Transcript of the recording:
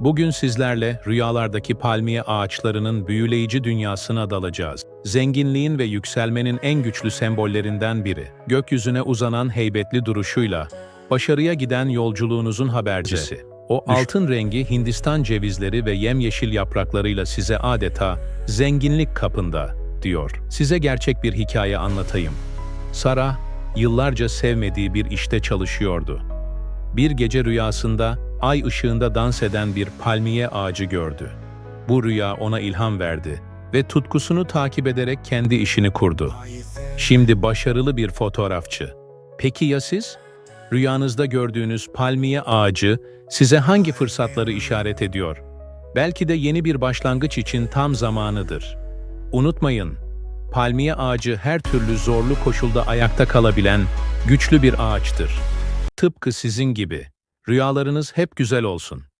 Bugün sizlerle rüyalardaki palmiye ağaçlarının büyüleyici dünyasına dalacağız. Zenginliğin ve yükselmenin en güçlü sembollerinden biri. Gökyüzüne uzanan heybetli duruşuyla, başarıya giden yolculuğunuzun habercisi. O altın rengi Hindistan cevizleri ve yemyeşil yapraklarıyla size adeta zenginlik kapında, diyor. Size gerçek bir hikaye anlatayım. Sara, yıllarca sevmediği bir işte çalışıyordu. Bir gece rüyasında ay ışığında dans eden bir palmiye ağacı gördü. Bu rüya ona ilham verdi ve tutkusunu takip ederek kendi işini kurdu. Şimdi başarılı bir fotoğrafçı. Peki ya siz? Rüyanızda gördüğünüz palmiye ağacı size hangi fırsatları işaret ediyor? Belki de yeni bir başlangıç için tam zamanıdır. Unutmayın, palmiye ağacı her türlü zorlu koşulda ayakta kalabilen güçlü bir ağaçtır. Tıpkı sizin gibi. Rüyalarınız hep güzel olsun.